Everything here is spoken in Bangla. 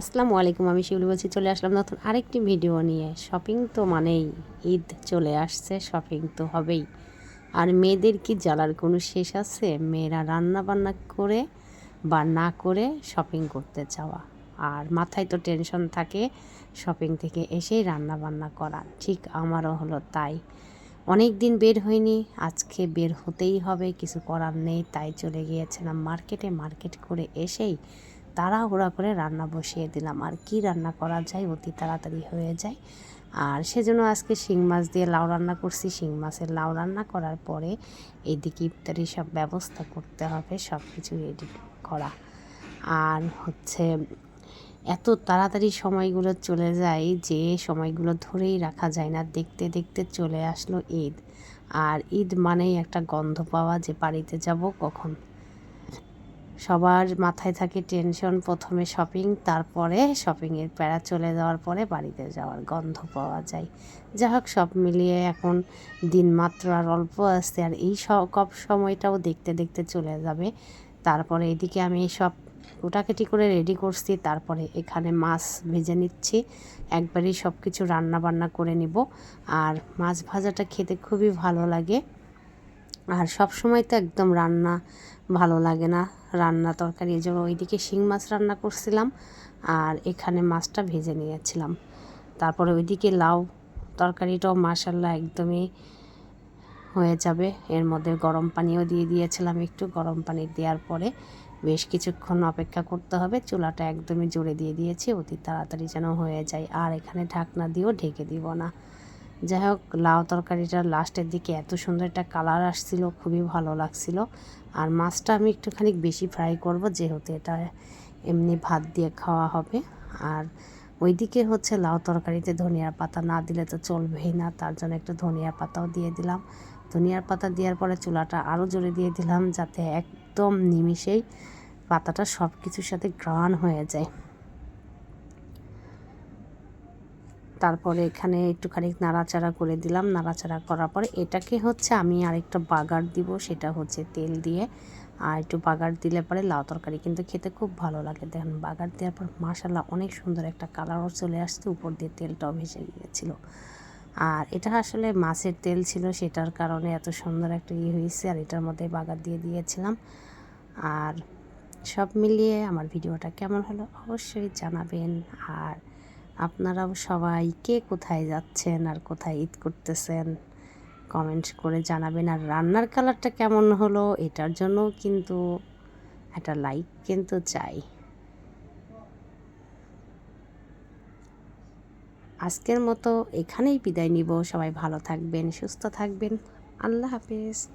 আসসালামু আলাইকুম, আমি শিউলি বলছি, চলে আসলাম নতুন আরেকটি ভিডিও নিয়ে। শপিং তো মানেই ঈদ চলে আসছে শপিং তো হবেই। আর মেয়েদের কি জ্বালার কোনো শেষ আছে? মেয়েরা রান্না বান্না করে বা না করে শপিং করতে যাওয়া আর মাথায় তো টেনশন থাকে শপিং থেকে এসেই রান্না বান্না করা। ঠিক আমারও হলো তাই। অনেক দিন বের হয়নি আজকে বের হতেই হবে, কিছু করার নেই, তাই চলে গিয়েছিলাম মার্কেটে মার্কেট করে এসেই তাড়াহুড়া করে রান্না বসিয়ে দিলাম। আর কি রান্না করা যায় অতি তাড়াতাড়ি হয়ে যায়। আর সেজন্য আজকে শিং মাছ দিয়ে লাউ রান্না করছি। শিং মাছের লাউ রান্না করার পরে এইদিকে ইফতারি সব ব্যবস্থা করতে হবে সব কিছু রেডি করা। আর হচ্ছে এত তাড়াতাড়ি সময়গুলো চলে যায় যে সময়গুলো ধরেই রাখা যায় না, দেখতে দেখতে চলে আসলো ঈদ। আর ঈদ মানেই একটা গন্ধ পাওয়া যে বাড়িতে যাব কখন? সবার মাথায় থাকে টেনশন, প্রথমে শপিং তারপরে শপিংয়ের প্যারা চলে যাওয়ার পরে বাড়িতে যাওয়ার গন্ধ পাওয়া যায়। যা হোক, সব মিলিয়ে এখন দিন মাত্র আর অল্প আসছে আর এই সব সময়টাও দেখতে দেখতে চলে যাবে। তারপরে এদিকে আমি সব কোটাকেটি করে রেডি করছি, তারপরে এখানে মাছ ভেজে নিচ্ছি। একবারই সব কিছু রান্না বান্না করে নিব। আর মাছ ভাজাটা খেতে খুবই ভালো লাগে। আর সব সময় তো একদম রান্না ভালো লাগে না। রান্না তরকারি, এই জন্য ওইদিকে শিং মাছ রান্না করছিলাম আর এখানে মাছটা ভেজে নিয়েছিলাম। তারপরে ওইদিকে লাউ তরকারিটাও মাসাল্লাহ একদমই হয়ে যাবে। এর মধ্যে গরম পানিও দিয়ে দিয়েছিলাম একটু, গরম পানি দেওয়ার পরে বেশ কিছুক্ষণ অপেক্ষা করতে হবে। চুলাটা একদমই জোরে দিয়ে দিয়েছি, অতি তাড়াতাড়ি যেন হয়ে যায়। আর এখানে ঢাকনা দিয়েও ঢেকে দিব না। যাই হোক, লাউ তরকারিটা লাস্টের দিকে এত সুন্দর একটা কালার আসছিল, খুবই ভালো লাগছিল। আর মাছটা আমি একটুখানি বেশি ফ্রাই করব, যেহেতু এটা এমনি ভাত দিয়ে খাওয়া হবে। আর ওইদিকে হচ্ছে লাউ তরকারিতে ধনিয়ার পাতা না দিলে তো চলবেই না, তার জন্য একটু ধনিয়ার পাতাও দিয়ে দিলাম। ধনিয়ার পাতা দেওয়ার পরে চুলাটা আরও জোরে দিয়ে দিলাম, যাতে একদম নিমিষেই পাতাটা সব কিছুর সাথে গ্রান হয়ে যায়। তারপরে এখানে একটুখানি নাড়াচাড়া করে দিলাম। নাড়াচাড়া করার পরে এটাকে হচ্ছে আমি আরেকটা বাগার দিব, সেটা হচ্ছে তেল দিয়ে। আর একটু বাগার দিলে পরে লাউ তরকারি কিন্তু খেতে খুব ভালো লাগে। দেখেন, বাগার দেওয়ার পর মাসাল্লাহ অনেক সুন্দর একটা কালারও চলে আসছে, উপর দিয়ে তেলটাও ভেসে গিয়েছিল। আর এটা আসলে মাছের তেল ছিল, সেটার কারণে এত সুন্দর একটা ইয়ে হয়েছে, আর এটার মধ্যে বাগার দিয়ে দিয়েছিলাম। আর সব মিলিয়ে আমার ভিডিওটা কেমন হলো অবশ্যই জানাবেন। আর আপনারাও সবাই কে কোথায় যাচ্ছেন আর কোথায় ঈদ করতেছেন? কমেন্ট করে জানাবেন। আর রান্নার কালারটা কেমন হলো? এটার জন্য কিন্তু একটা লাইক কিন্তু চাই। আজকের মতো এখানেই বিদায় নিব। সবাই ভালো থাকবেন, সুস্থ থাকবেন। আল্লাহ হাফেজ।